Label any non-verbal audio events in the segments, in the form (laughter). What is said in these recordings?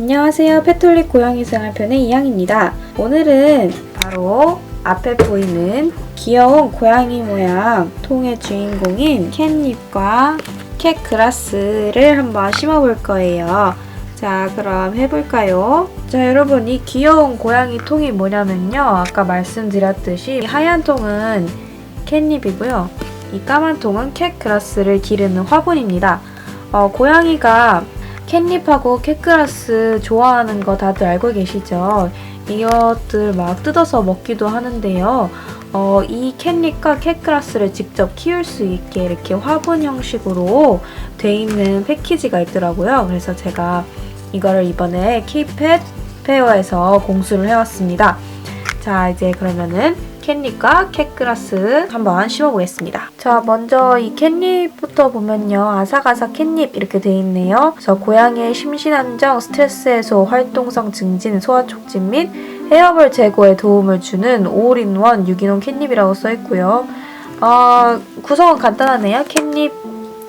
안녕하세요. 페톨릭 고양이 생활편의 이양입니다. 오늘은 바로 앞에 보이는 귀여운 고양이 모양 통의 주인공인 캣닙과 캣그라스를 한번 심어볼 거예요. 자, 그럼 해볼까요? 자, 여러분, 이 귀여운 고양이 통이 뭐냐면요. 아까 말씀드렸듯이 이 하얀 통은 캣닙이고요. 이 까만 통은 캣그라스를 기르는 화분입니다. 어, 고양이가 캣닙하고 캣그라스 좋아하는 거 다들 알고 계시죠? 이것들 막 뜯어서 먹기도 하는데요. 어, 이 캣닙과 캣그라스를 직접 키울 수 있게 이렇게 화분 형식으로 돼 있는 패키지가 있더라고요. 그래서 제가 이거를 이번에 키펫 페어에서 공수를 해왔습니다. 자, 이제 그러면은 캣닙과 캣그라스 한번 심어보겠습니다. 자, 먼저 이 캣닙부터 보면요. 아삭아삭 캣닙 이렇게 돼 있네요. 그래서 고양이의 심신안정, 스트레스 해소, 활동성 증진, 소화 촉진 및 헤어볼 제거에 도움을 주는 올인원 유기농 캣닙이라고 써있고요. 어, 구성은 간단하네요. 캣닙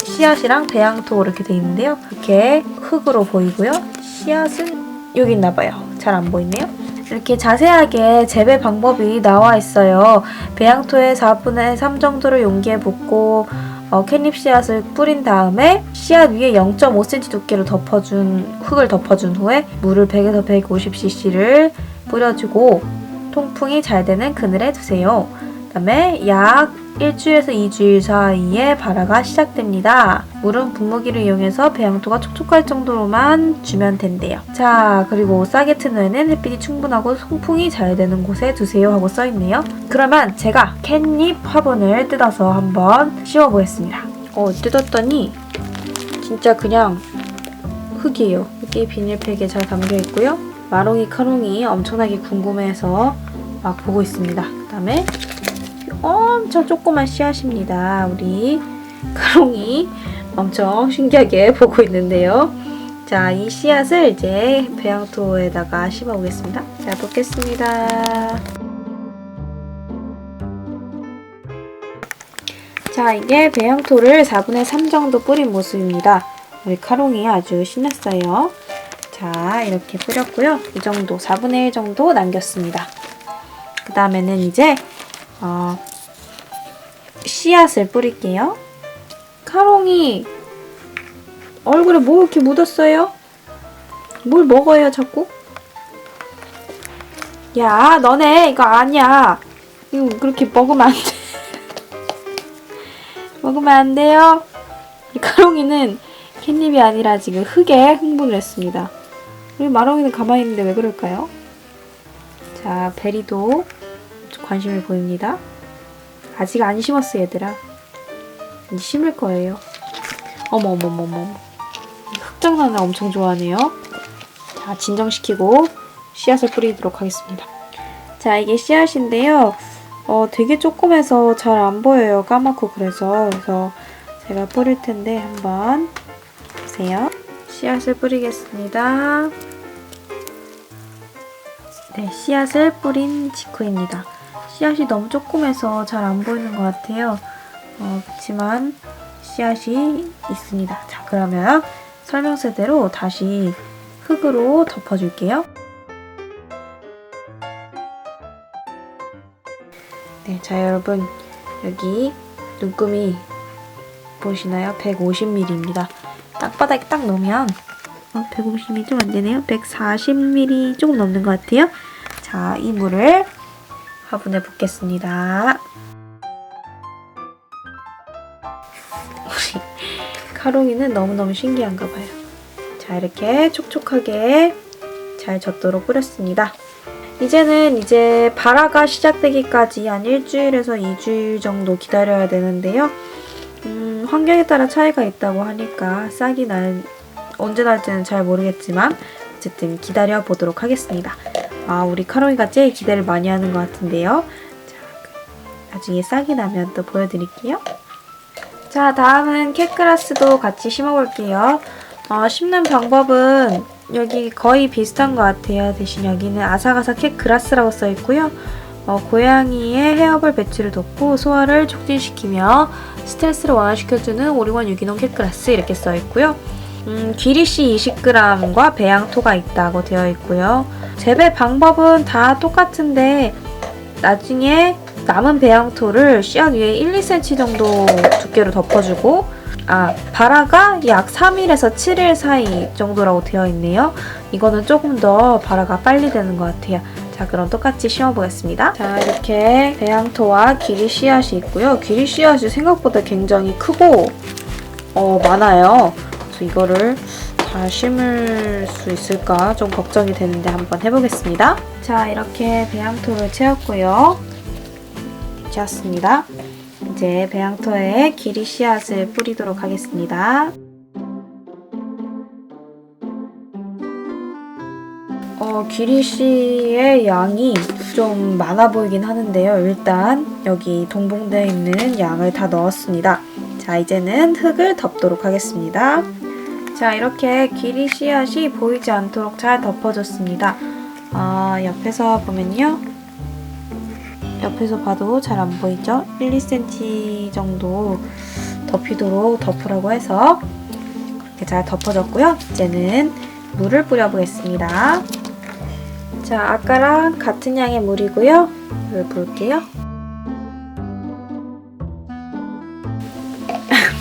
씨앗이랑 배양토 이렇게 돼 있는데요. 이렇게 흙으로 보이고요. 씨앗은 여기 있나봐요. 잘 안 보이네요. 이렇게 자세하게 재배 방법이 나와 있어요. 배양토의 4분의 3 정도를 용기에 붓고 어, 캣닙 씨앗을 뿌린 다음에 씨앗 위에 0.5cm 두께로 덮어준 흙을 덮어준 후에 물을 100에서 150cc를 뿌려주고 통풍이 잘 되는 그늘에 두세요. 그다음에 약 일주일에서 2주일 사이에 발화가 시작됩니다. 물은 분무기를 이용해서 배양토가 촉촉할 정도로만 주면 된대요. 자, 그리고 싸게 튼 후에는 햇빛이 충분하고 통풍이 잘 되는 곳에 두세요 하고 써있네요. 그러면 제가 캣닙 화분을 뜯어서 한번 씌워보겠습니다. 어, 뜯었더니 진짜 그냥 흙이에요. 흙이 비닐팩에 잘 담겨있고요. 마롱이 카롱이 엄청나게 궁금해서 막 보고 있습니다. 그 다음에 엄청 조그만 씨앗입니다. 우리 카롱이 엄청 신기하게 (laughs) 보고 있는데요. 자, 이 씨앗을 이제 배양토에다가 심어 보겠습니다. 자, 뽑겠습니다. 자, 이게 배양토를 4분의 3 정도 뿌린 모습입니다. 우리 카롱이 아주 신났어요. 자, 이렇게 뿌렸고요. 이 정도, 4분의 1 정도 남겼습니다. 그 다음에는 이제 어, 씨앗을 뿌릴게요. 카롱이 얼굴에 뭐 이렇게 묻었어요? 뭘 먹어요, 자꾸? 야, 너네 이거 아니야. 이거 그렇게 먹으면 안 돼. (laughs) 먹으면 안 돼요. 이 카롱이는 캣닙이 아니라 지금 흙에 흥분을 했습니다. 우리 마롱이는 가만히 있는데 왜 그럴까요? 자, 베리도 관심을 보입니다. 아직 안 심었어 얘들아. 이제 심을 거예요. 어머 어머 어머 어머. 흑장난을 엄청 좋아하네요. 자 진정시키고 씨앗을 뿌리도록 하겠습니다. 자 이게 씨앗인데요. 어 되게 조그매서 잘 안 보여요. 까맣고 그래서 그래서 제가 뿌릴 텐데 한번 보세요. 씨앗을 뿌리겠습니다. 네, 씨앗을 뿌린 직후입니다. 씨앗이 너무 조그매서 잘 안 보이는 것 같아요. 어, 그렇지만 씨앗이 있습니다. 자, 그러면 설명서대로 다시 흙으로 덮어줄게요. 네, 자 여러분 여기 눈금이 보시나요? 150mm입니다. 땅바닥에 딱 놓으면 어, 150mm 좀 안 되네요. 140mm 조금 넘는 것 같아요. 자, 이 물을 화분에 붓겠습니다. 우리 카롱이는 너무너무 신기한가 봐요. 자, 이렇게 촉촉하게 잘 젖도록 뿌렸습니다. 이제는 이제 발화가 시작되기까지 한 일주일에서 2주일 정도 기다려야 되는데요. 음, 환경에 따라 차이가 있다고 하니까 싹이 날, 언제 날지는 잘 모르겠지만 어쨌든 기다려 보도록 하겠습니다. 아, 우리 카롱이가 제일 기대를 많이 하는 것 같은데요. 자, 나중에 싹이 나면 또 보여드릴게요. 자, 다음은 캣그라스도 같이 심어볼게요. 어, 심는 방법은 여기 거의 비슷한 것 같아요. 대신 여기는 아삭아삭 캣그라스라고 써있고요. 어, 고양이의 헤어볼 배출을 돕고 소화를 촉진시키며 스트레스를 완화시켜주는 오리원 유기농 캣그라스 이렇게 써있고요. 음, 기리씨 20g과 배양토가 있다고 되어 있고요. 재배 방법은 다 똑같은데 나중에 남은 배양토를 씨앗 위에 1, 2cm 정도 두께로 덮어주고 아, 발화가 약 3일에서 7일 사이 정도라고 되어 있네요. 이거는 조금 더 발화가 빨리 되는 것 같아요. 자, 그럼 똑같이 심어보겠습니다. 자, 이렇게 배양토와 기리 씨앗이 있고요. 기리 씨앗이 생각보다 굉장히 크고 어, 많아요. 이거를 다 심을 수 있을까 좀 걱정이 되는데 한번 해보겠습니다. 자, 이렇게 배양토를 채웠고요. 채웠습니다. 이제 배양토에 기리 씨앗을 뿌리도록 하겠습니다. 어, 기리 씨의 양이 좀 많아 보이긴 하는데요. 일단 여기 동봉되어 있는 양을 다 넣었습니다. 자, 이제는 흙을 덮도록 하겠습니다. 자, 이렇게 길이 씨앗이 보이지 않도록 잘 덮어줬습니다. 아, 옆에서 보면요. 옆에서 봐도 잘 안 보이죠? 1, 2cm 정도 덮이도록 덮으라고 해서 그렇게 잘 덮어줬고요. 이제는 물을 뿌려보겠습니다. 자, 아까랑 같은 양의 물이고요. 물을 부을게요.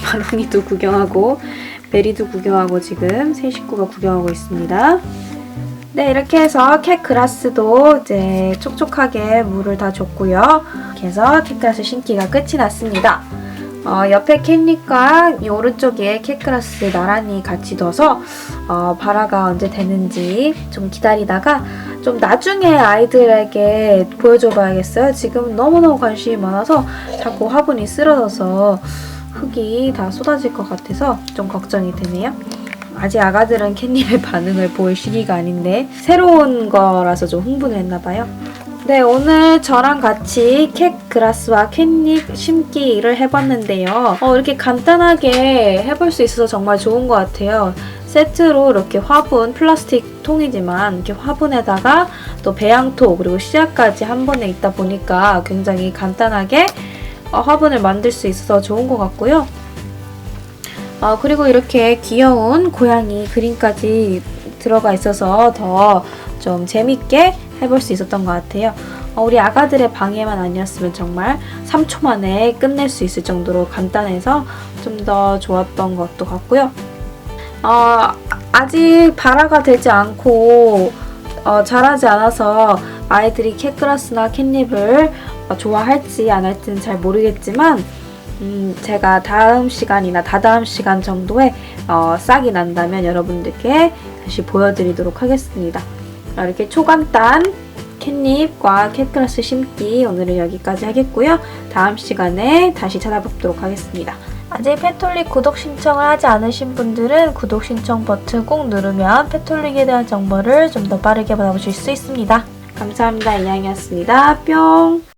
마롱이도 구경하고 메리도 구경하고 지금 세 식구가 구경하고 있습니다. 네, 이렇게 해서 캣그라스도 이제 촉촉하게 물을 다 줬고요. 이렇게 해서 캣그라스 심기가 끝이 났습니다. 어, 옆에 캣잎과 이 오른쪽에 캣그라스 나란히 같이 둬서 어, 발화가 언제 되는지 좀 기다리다가 좀 나중에 아이들에게 보여줘 봐야겠어요. 지금 너무너무 관심이 많아서 자꾸 화분이 쓰러져서 흙이 다 쏟아질 것 같아서 좀 걱정이 되네요. 아직 아가들은 캣닙의 (laughs) 반응을 볼 시기가 아닌데 새로운 거라서 좀 흥분을 했나 봐요. 네, 오늘 저랑 같이 캣 그라스와 캣닙 심기를 해봤는데요. 어, 이렇게 간단하게 해볼 수 있어서 정말 좋은 것 같아요. 세트로 이렇게 화분, 플라스틱 통이지만 이렇게 화분에다가 또 배양토 그리고 씨앗까지 한 번에 있다 보니까 굉장히 간단하게 어, 화분을 만들 수 있어서 좋은 것 같고요. 어, 그리고 이렇게 귀여운 고양이 그림까지 들어가 있어서 더 좀 재밌게 해볼 수 있었던 것 같아요. 어, 우리 아가들의 방해만 아니었으면 정말 3초 만에 끝낼 수 있을 정도로 간단해서 좀 더 좋았던 것도 같고요. 어, 아직 발화가 되지 않고 어, 자라지 않아서 아이들이 캣그라스나 캣닙을 어, 좋아할지 안 할지는 잘 모르겠지만 음, 제가 다음 시간이나 다다음 시간 정도에 어, 싹이 난다면 여러분들께 다시 보여드리도록 하겠습니다. 어, 이렇게 초간단 캣닙과 캣그라스 심기 오늘은 여기까지 하겠고요. 다음 시간에 다시 찾아뵙도록 하겠습니다. 아직 페톨릭 구독 신청을 하지 않으신 분들은 구독 신청 버튼 꼭 누르면 페톨릭에 대한 정보를 좀 더 빠르게 받아보실 수 있습니다. 감사합니다. 이양이었습니다. 뿅!